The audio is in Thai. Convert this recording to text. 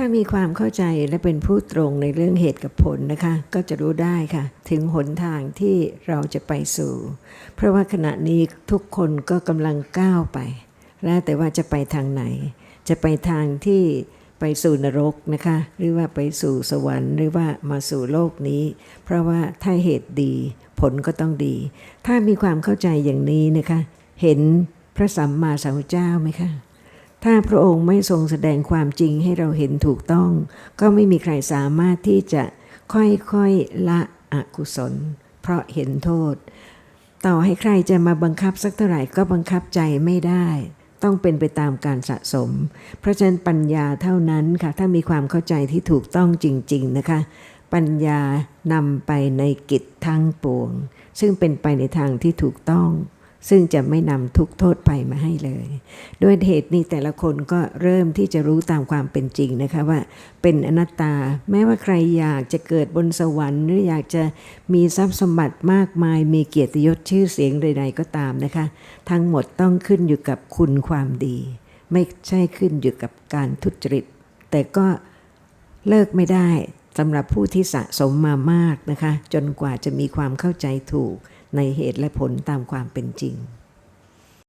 ถ้ามีความเข้าใจและเป็นผู้ตรงในเรื่องเหตุกับผลนะคะ ก็จะรู้ได้ค่ะ ถึงหนทางที่เราจะไปสู่ เพราะว่าขณะนี้ทุกคนก็กำลังก้าวไป แล้วแต่ว่าจะไปทางไหน จะไปทางที่ไปสู่นรกนะคะ หรือว่าไปสู่สวรรค์ หรือว่ามาสู่โลกนี้ เพราะว่าถ้าเหตุดี ผลก็ต้องดี ถ้ามีความเข้าใจอย่างนี้นะคะ เห็นพระสัมมาสัมพุทธเจ้าไหมคะ ถ้าพระองค์ไม่ทรงแสดงความจริงให้เราเห็นถูกต้อง ก็ไม่มีใครสามารถที่จะค่อยๆละอกุศล เพราะเห็นโทษ ต่อให้ใครจะมาบังคับสักเท่าไหร่ก็บังคับใจไม่ได้ ต้องเป็นไปตามการสะสม เพราะฉะนั้นปัญญาเท่านั้นค่ะ ถ้ามีความเข้าใจที่ถูกต้องจริง ๆนะคะ ปัญญานำไปในกิจทั้งปวง ซึ่งเป็นไปในทางที่ถูกต้อง ซึ่งจะไม่นำทุกโทษไปมาให้เลย ด้วยเหตุนี้แต่ละคนก็เริ่มที่จะรู้ตามความเป็นจริงนะคะว่าเป็นอนัตตา แม้ว่าใครอยากจะเกิดบนสวรรค์ หรืออยากจะมีทรัพย์สมบัติมากมาย มีเกียรติยศชื่อเสียงใดๆก็ตามนะคะ ทั้งหมดต้องขึ้นอยู่กับคุณความดี ไม่ใช่ขึ้นอยู่กับการทุจริต แต่ก็เลิกไม่ได้สำหรับผู้ที่สะสมมามากนะคะ จนกว่าจะมีความเข้าใจถูก ในเหตุและผลตามความเป็นจริง